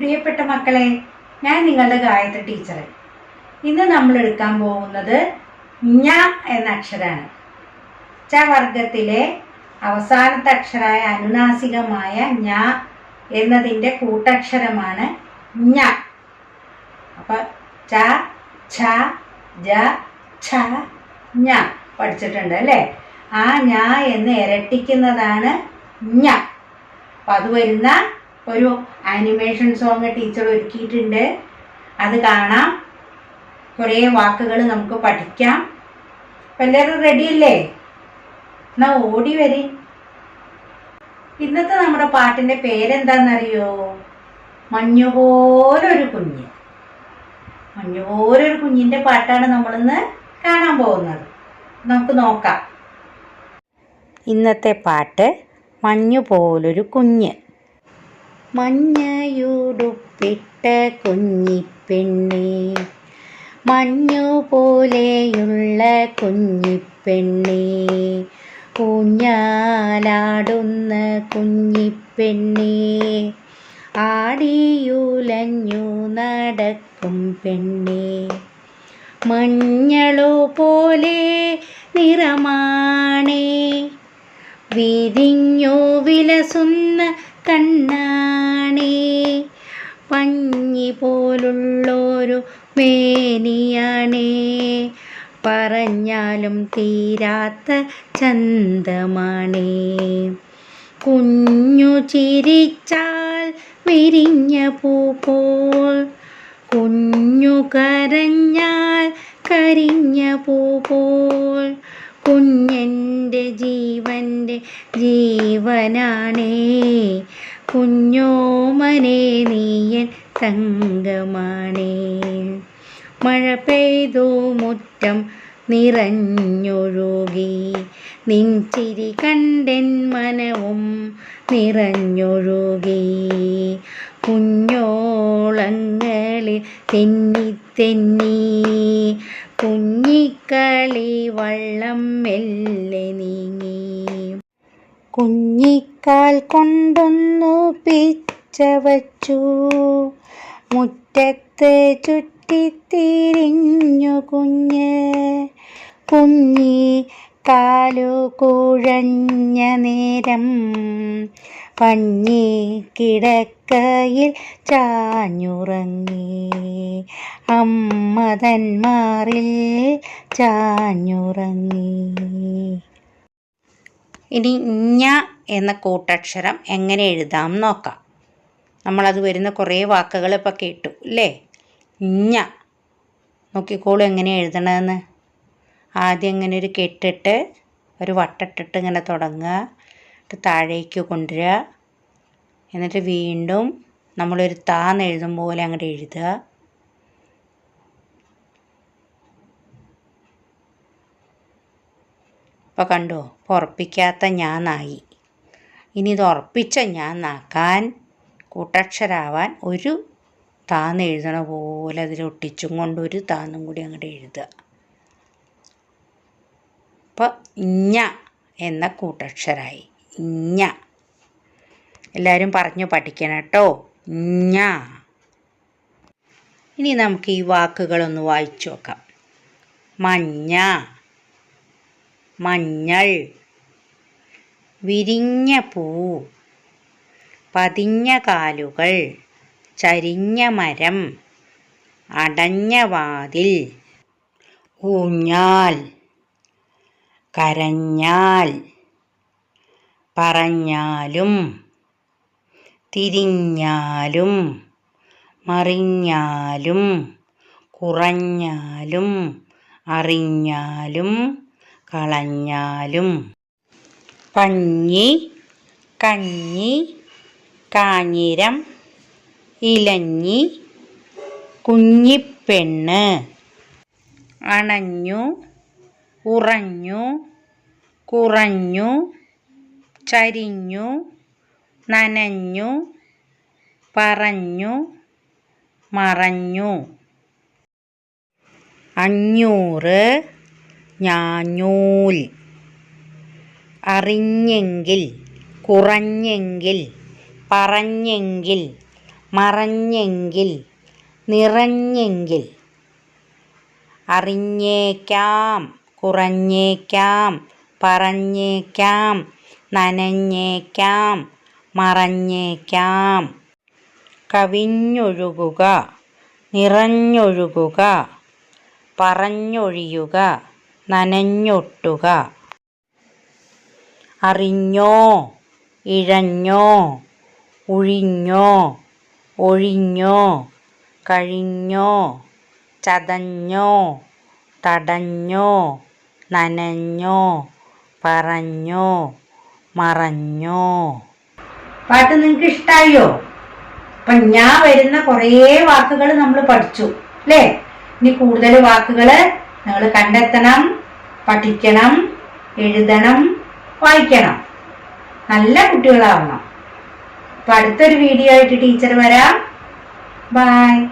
പ്രിയപ്പെട്ട മക്കളെ ഞാൻ നിങ്ങളുടെ ഗായത്രി ടീച്ചർ ഇന്ന് നമ്മൾ എടുക്കാൻ പോകുന്നത് ഞ എന്ന അക്ഷരമാണ് ച വർഗത്തിലെ അവസാനത്തെ അക്ഷരമായ അനുനാസികമായ ഞ എന്നതിന്റെ കൂട്ടക്ഷരമാണ് ഞ. അപ്പൊ ച ഛ ജ ഛ ഞ പഠിച്ചിട്ടുണ്ട് അല്ലേ? ആ ഞ എന്ന് ഇരട്ടിക്കുന്നതാണ് ഞ. അപ്പൊ അത് വരുന്ന ഒരു ആനിമേഷൻ സോങ് ടീച്ചർ ഒരുക്കിയിട്ടുണ്ട്. അത് കാണാം. കുറേ വാക്കുകൾ നമുക്ക് പഠിക്കാം. അപ്പം എല്ലാവരും റെഡി അല്ലേ? എന്നാ ഓടി വരി. ഇന്നത്തെ നമ്മുടെ പാട്ടിന്റെ പേരെന്താണെന്നറിയോ മഞ്ഞുപോലൊരു കുഞ്ഞ്. മഞ്ഞുപോലൊരു കുഞ്ഞിന്റെ പാട്ടാണ് നമ്മളിന്ന് കാണാൻ പോകുന്നത്. നമുക്ക് നോക്കാം. ഇന്നത്തെ പാട്ട് മഞ്ഞു പോലൊരു കുഞ്ഞ്. മഞ്ഞയുടുപ്പിട്ട കുഞ്ഞിപ്പെണ്ണേ. മഞ്ഞു പോലെയുള്ള കുഞ്ഞിപ്പെണ്ണേ. ഊഞ്ഞാലാടുന്ന കുഞ്ഞിപ്പെണ്ണേ. ആടിയുലഞ്ഞു നടക്കും പെണ്ണേ. മഞ്ഞളു പോലെ നിറമാണേ. വിരിഞ്ഞു വിലസുന്ന കണ്ണാണേ. പഞ്ഞി പോലുള്ളൊരു മേനിയാണേ. പറഞ്ഞാലും തീരാത്ത ചന്തമാണേ. കുഞ്ഞു ചിരിച്ചാൽ വിരിഞ്ഞ പൂ പോൽ കുഞ്ഞു കരഞ്ഞാൽ കരിഞ്ഞ പൂ പോൽ കുഞ്ഞന്റെ ജീവന്റെ ജീവനാണേ. കുഞ്ഞോമനെ നീയൻ തങ്കമാണേ. മഴ പെയ്തു മുറ്റം നിറഞ്ഞൊഴുകി. നിൻചിരി കണ്ടൻ മനവും നിറഞ്ഞൊഴുകി. കുഞ്ഞോളങ്ങളിൽ തെന്നി തെന്നി. കുഞ്ഞിക്കളി വള്ളം മെല്ലെ നീങ്ങി. കുഞ്ഞിക്കാൽ കൊണ്ടൊന്നു പിച്ച വച്ചു. മുറ്റത്ത് ചുറ്റിത്തിരിഞ്ഞു കുഞ്ഞ്. കുഞ്ഞി കാലു കുഴഞ്ഞ നേരം പഞ്ഞി കിടക്കയിൽ ചാഞ്ഞുറങ്ങി. അമ്മതന്മാറിൽ ചാഞ്ഞുറങ്ങി. ഇനി ഞ എന്ന കൂട്ടക്ഷരം എങ്ങനെ എഴുതാം നോക്കാം. നമ്മളത് വരുന്ന കുറേ വാക്കുകൾ ഇപ്പോൾ കേട്ടു അല്ലേ? ഞ. നോക്കിക്കോളൂ എങ്ങനെ എഴുതണമെന്ന് ആദ്യം ഇങ്ങനെ ഒരു കെട്ടിട്ട് ഒരു വട്ടിട്ടിട്ട് ഇങ്ങനെ തുടങ്ങുക. എന്നിട്ട് താഴേക്ക് കൊണ്ടുവരിക. എന്നിട്ട് വീണ്ടും നമ്മളൊരു താന്ന് എഴുതും പോലെ അങ്ങോട്ട് എഴുതുക. ഇപ്പോൾ കണ്ടോ? ഇപ്പോൾ ഉറപ്പിക്കാത്ത ഞാൻ നായി ഇനി ഇത് ഉറപ്പിച്ച ഞാൻ നാക്കാൻ കൂട്ടക്ഷരാവാൻ ഒരു താന്ന് എഴുതണ പോലെ അതിൽ ഒട്ടിച്ചും കൊണ്ട് ഒരു താന്നും കൂടി അങ്ങോട്ട് എഴുതുക. അപ്പോൾ ഞ എന്ന കൂട്ടക്ഷരായി. ഇഞ്ഞ എല്ലാവരും പറഞ്ഞു പഠിക്കണം കേട്ടോ. ഇഞ്ഞ ഇനി നമുക്ക് ഈ വാക്കുകളൊന്ന് വായിച്ചു നോക്കാം. മഞ്ഞ. മഞ്ഞൾ. വിരിഞ്ഞ പൂ. പതിഞ്ഞ കാലുകൾ. ചരിഞ്ഞ മരം. അടഞ്ഞ വാതിൽ. ഊഞ്ഞാൽ. കരഞ്ഞാൽ. പറഞ്ഞാലും തിരിഞ്ഞാലും മറിഞ്ഞാലും കുറഞ്ഞാലും അറിഞ്ഞാലും കളഞ്ഞാലും. പഞ്ഞി കഞ്ഞി കാഞ്ഞിരം ഇലഞ്ഞി കുഞ്ഞിപ്പെണ്ണ്. അണഞ്ഞു ഉറഞ്ഞു കുറഞ്ഞു ചരിഞ്ഞു നനഞ്ഞു പറഞ്ഞു മറഞ്ഞു. അഞ്ഞൂറ് ഞാഞ്ഞൂൽ. അറിഞ്ഞെങ്കിൽ കുറഞ്ഞെങ്കിൽ പറഞ്ഞെങ്കിൽ മറഞ്ഞെങ്കിൽ നിറഞ്ഞെങ്കിൽ. അറിഞ്ഞേക്കാം കുറഞ്ഞേക്കാം പറഞ്ഞേക്കാം നനഞ്ഞേക്കാം മറഞ്ഞേക്കാം. കവിഞ്ഞൊഴുകുക നിറഞ്ഞൊഴുകുക പറഞ്ഞൊഴിയുക നനഞ്ഞൊട്ടുക. അറിഞ്ഞോ ഇഴഞ്ഞോ ഉഴിഞ്ഞോ ഒഴിഞ്ഞോ കഴിഞ്ഞോ ചതഞ്ഞോ തടഞ്ഞോ നനഞ്ഞോ പറഞ്ഞോ മറഞ്ഞോ? പാട്ട് നിങ്ങൾക്ക് ഇഷ്ടായോ? അപ്പൊ ഞാൻ വരുന്ന കുറേ വാക്കുകൾ നമ്മൾ പഠിച്ചു അല്ലേ? ഇനി കൂടുതൽ വാക്കുകൾ നിങ്ങൾ കണ്ടെത്തണം പഠിക്കണം എഴുതണം വായിക്കണം. നല്ല കുട്ടികളാവണം. അപ്പൊ അടുത്തൊരു വീഡിയോ ആയിട്ട് ടീച്ചർ വരാം. ബൈ